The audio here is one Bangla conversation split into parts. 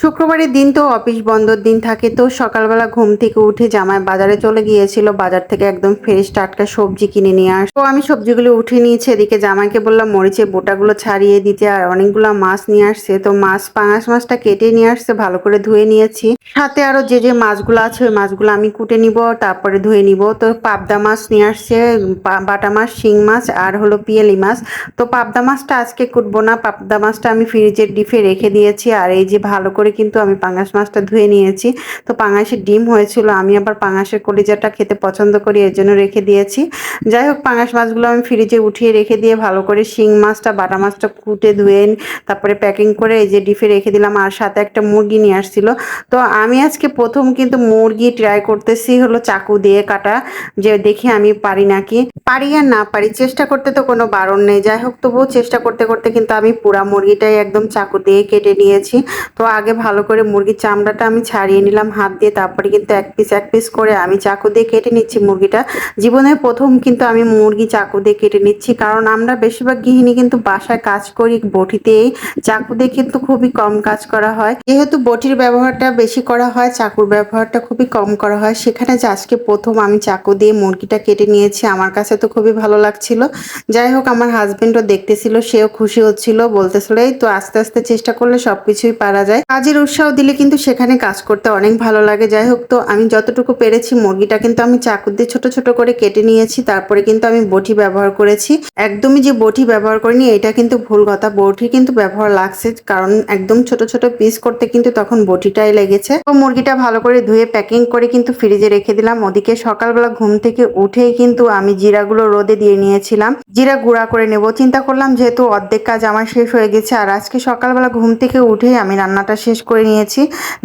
শুক্রবারের দিন তো অফিস বন্ধর দিন থাকে তো সকালবেলা ঘুম থেকে উঠে জামাই বাজারে চলে গিয়েছিল। বাজার থেকে একদম ফ্রেশ টাটকা সবজি কিনে নিয়ে আস তো আমি সবজিগুলো উঠে নিয়েছি। এদিকে জামাইকে বললাম মরিচে বোটাগুলো ছাড়িয়ে দিতে আর অনেকগুলো মাছ নিয়ে আসছে। তো মাছ, পাঙাশ মাছটা কেটে নিয়ে আসছে, ভালো করে ধুয়ে নিয়েছি। সাথে আরও যে যে মাছগুলো আছে, ওই মাছগুলো আমি কুটে নিব, তারপরে ধুয়ে নিব। তো পাবদা মাছ নিয়ে আসছে বাটা মাছ, শিং মাছ আর হলো পিয়ালি মাছ। তো পাবদা মাছটা আজকে কুটবো না, পাবদা মাছটা আমি ফ্রিজের ডিফে রেখে দিয়েছি। আর এই যে ভালো করে কিন্তু আমি পাঙাশ মাছটা ধুয়ে নিয়েছি। তো পাঙাশের ডিম হয়েছিল, আমি আবার পাঙাশের কলিজাটা খেতে পছন্দ করি, এর জন্য রেখে দিয়েছি। যাই হোক, পাঙাশ মাছগুলো আমি ফ্রিজে উঠিয়ে রেখে দিয়ে ভালো করে শিং মাছটা, বাটা মাছটা কুটে ধুয়ে তারপরে প্যাকিং করে এই যে ডিপে রেখে দিলাম, আর সাথে একটা মুরগি নিয়ে আসছিল। তো আমি আজকে প্রথম কিন্তু মুরগি ট্রাই করতেছি, হলো চাকু দিয়ে কাটা, যে দেখি আমি পারি নাকি। পারি আর না পারি, চেষ্টা করতে তো কোনো বারণ নেই। যাই হোক, তবুও চেষ্টা করতে করতে কিন্তু আমি পুরা মুরগিটাই একদম চাকু দিয়ে কেটে নিয়েছি। তো আগে ভালো করে মুরগির চামড়াটা আমি ছাড়িয়ে নিলাম, হাত দিয়ে, তারপরে কিন্তু এক পিস এক পিস করে আমি চাকু দিয়ে কেটে নিচ্ছি মুরগিটা। জীবনের প্রথম কিন্তু আমি মুরগি চাকু দিয়ে কেটে নিচ্ছি, কারণ আমরা বেশিরভাগ গৃহিণী কিন্তু বাসায় কাজ করি, বটিতেই। চাকু দিয়ে কিন্তু খুবই কম কাজ করা হয়। যেহেতু বটির ব্যবহারটা বেশি করা হয়, চাকুর ব্যবহারটা খুবই কম করা হয়, সেখানে যে আজকে প্রথম আমি চাকু দিয়ে মুরগিটা কেটে নিয়েছি, আমার কাছে তো খুবই ভালো লাগছিল। যাই হোক, আমার হাজবেন্ডও দেখতেছিল, সেও খুশি হচ্ছিল, বলতেছিল, এই তো আস্তে আস্তে চেষ্টা করলে সবকিছুই পারা যায়। কাজের উৎসাহ দিলে কিন্তু সেখানে কাজ করতে অনেক ভালো লাগে। যাই হোক, তো আমি যতটুকু পেরেছি মুরগিটা কিন্তু আমি চাকু দিয়ে ছোট ছোট করে কেটে নিয়েছি, তারপরে কিন্তু আমি বটি ব্যবহার করেছি। একদমই যে বটি ব্যবহার করিনি, এটা কিন্তু ভুল কথা। বটি কিন্তু ব্যবহার লাগছে, কারণ একদম ছোট ছোট পিস করতে কিন্তু তখন বটিটাই লেগেছে। তো মুরগিটা ভালো করে ধুয়ে প্যাকিং করে কিন্তু ফ্রিজে রেখে দিলাম। ওদিকে সকালবেলা ঘুম থেকে উঠেই কিন্তু আমি জিরাগুলো রোদে দিয়ে নিয়েছিলাম। জিরা গুঁড়া করে নেব। চিন্তা করলাম যেহেতু অর্ধেক কাজ আমার শেষ হয়ে গেছে, আর আজকে সকালবেলা ঘুম থেকে উঠেই আমি রান্নাটা শেষ করে নিয়েছি।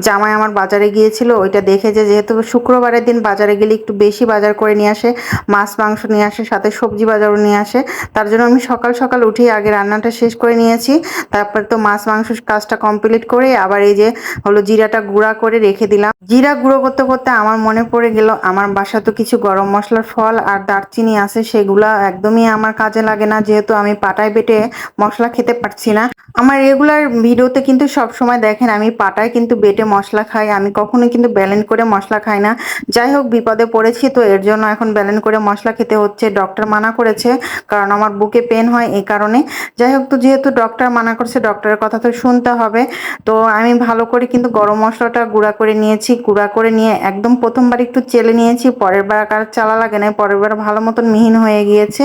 জামাই আমার বাজারে গিয়েছিল, ওইটা দেখে যে যেহেতু শুক্রবারের দিন বাজারে গেলে একটু বেশি বাজার করে নিয়ে আসে, মাছ, মাংস নিয়ে আসে, সাথে সবজি বাজারও নিয়ে আসে, তার জন্য আমি সকাল সকাল উঠেই আগে রান্নাটা শেষ করে নিয়েছি, তারপর তো মাছ, মাংস কাজটা কমপ্লিট করে আবার এই যে হলো জিরাটা গুঁড়া করে রেখে দিলাম। জিরা গুঁড়ো করতে করতে আমার মনে পড়ে গেল, আমার বাসা তো কিছু গরম মশলার ফল আর দারচিনি আছে, সেগুলা একদমই আমার কাজে লাগে না, যেহেতু আমি পাটায় বেটে মশলা খেতে পারছি না। আমার রেগুলার ভিডিওতে কিন্তু সব সময় দেখেন আমি পাটায় কিন্তু বেটে মশলা খাই, আমি কখনোই কিন্তু ব্যালেন্ড করে মশলা খাই না। যাই হোক, বিপদে পড়েছি, তো এর জন্য এখন ব্যালেন্ড করে মশলা খেতে হচ্ছে। ডক্টর মানা করেছে, কারণ আমার বুকে পেন হয় এই কারণে। যাই হোক, তো যেহেতু ডক্টর মানা করছে, ডক্টরের কথা তো শুনতে হবে। তো আমি ভালো করে কিন্তু গরম মশলাটা গুঁড়া করে নিয়েছি, গুঁড়া করে নিয়ে একদম প্রথমবার একটু চেলে নিয়েছি, পরের বার আর চালা লাগে না পরের বার ভালো মতন মিহিন হয়ে গিয়েছে।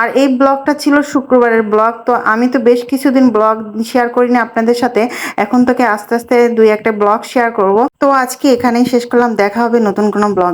আর এই ব্লগটা ছিল শুক্রবারের ব্লগ, তো আমি তো বেশ কিছুদিন ব্লগ শেয়ার করিনি আপনাদের সাথে, এখন থেকে আস্তে আস্তে দুই একটা ব্লগ শেয়ার করব। তো আজকে এখানেই শেষ করলাম। দেখা হবে নতুন কোনো ব্লগ।